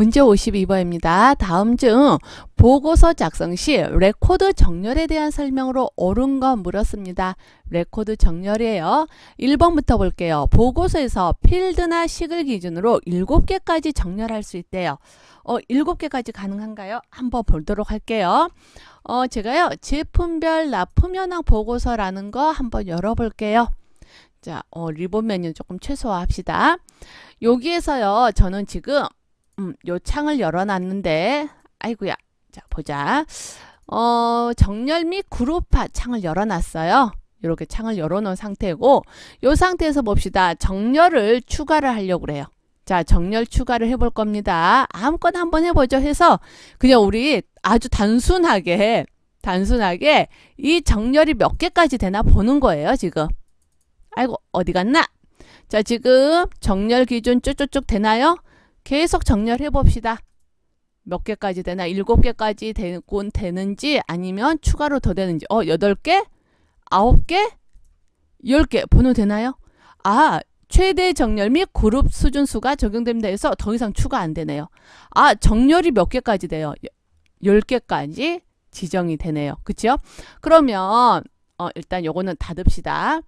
문제 52번입니다. 다음 중 보고서 작성 시 레코드 정렬에 대한 설명으로 옳은 거 물었습니다. 레코드 정렬이에요. 1번부터 볼게요. 보고서에서 필드나 식을 기준으로 7개까지 정렬할 수 있대요. 어, 7개까지 가능한가요? 한번 보도록 할게요. 어, 제가요. 제품별 납품 현황 보고서라는 거 한번 열어볼게요. 자, 어, 리본 메뉴 조금 최소화합시다. 여기에서요. 저는 지금 음, 요 창을 열어놨는데, 아이고야. 자, 보자. 어, 정렬 및 그룹화 창을 열어놨어요. 이렇게 창을 열어놓은 상태고, 요 상태에서 봅시다. 정렬을 추가를 하려고 그래요. 자, 정렬 추가를 해볼 겁니다. 아무거나 한번 해보죠. 해서, 그냥 우리 아주 단순하게, 단순하게 이 정렬이 몇 개까지 되나 보는 거예요, 지금. 아이고, 어디 갔나? 자, 지금 정렬 기준 쭉쭉쭉 되나요? 계속 정렬해 봅시다. 몇 개까지 되나? 일곱 개까지 되곤 되는지 아니면 추가로 더 되는지. 어, 여덟 개? 아홉 개? 열 개 번호 되나요? 아, 최대 정렬 및 그룹 수준 수가 적용됩니다 해서 더 이상 추가 안 되네요. 아, 정렬이 몇 개까지 돼요? 열 개까지 지정이 되네요. 그쵸? 그러면 어, 일단 요거는 닫읍시다.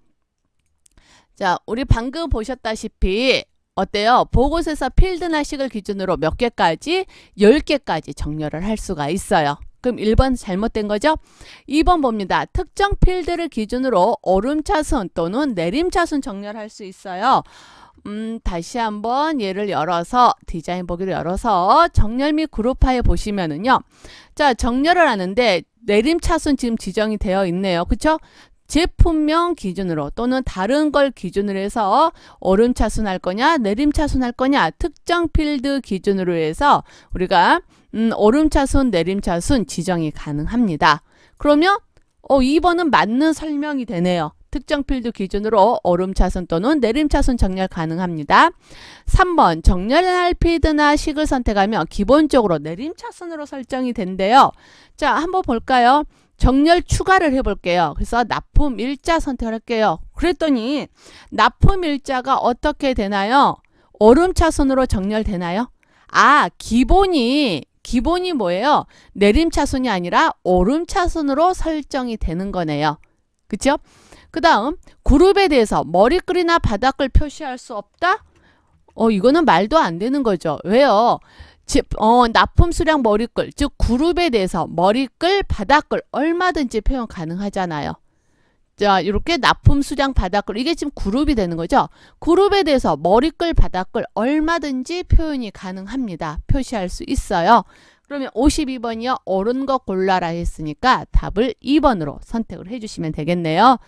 자, 우리 방금 보셨다시피 어때요? 보고서에서 필드 나 식을 기준으로 몇 개까지? 10개까지 정렬을 할 수가 있어요. 그럼 1번 잘못된 거죠? 2번 봅니다. 특정 필드를 기준으로 오름차순 또는 내림차순 정렬할 수 있어요. 음, 다시 한번 얘를 열어서 디자인 보기를 열어서 정렬 및 그룹화에 보시면은요. 자, 정렬을 하는데 내림차순 지금 지정이 되어 있네요. 그쵸? 제품명 기준으로 또는 다른 걸 기준으로 해서 오름차순 할 거냐 내림차순 할 거냐 특정 필드 기준으로 해서 우리가 음, 오름차순 내림차순 지정이 가능합니다. 그러면 어, 2번은 맞는 설명이 되네요. 특정 필드 기준으로 오름차순 또는 내림차순 정렬 가능합니다. 3번 정렬할 필드나 식을 선택하면 기본적으로 내림차순으로 설정이 된대요. 자 한번 볼까요? 정렬 추가를 해볼게요. 그래서 납품 일자 선택을 할게요. 그랬더니 납품 일자가 어떻게 되나요? 오름차순으로 정렬되나요? 아 기본이 기본이 뭐예요? 내림차순이 아니라 오름차순으로 설정이 되는 거네요. 그쵸? 그 다음 그룹에 대해서 머리글이나 바닥글 표시할 수 없다? 어 이거는 말도 안 되는 거죠. 왜요? 집, 어, 납품 수량 머리글, 즉 그룹에 대해서 머리글, 바닥글 얼마든지 표현 가능하잖아요. 자, 이렇게 납품 수량 바닥글 이게 지금 그룹이 되는 거죠. 그룹에 대해서 머리글, 바닥글 얼마든지 표현이 가능합니다. 표시할 수 있어요. 그러면 52번이요. 옳은 거 골라라 했으니까 답을 2번으로 선택을 해주시면 되겠네요.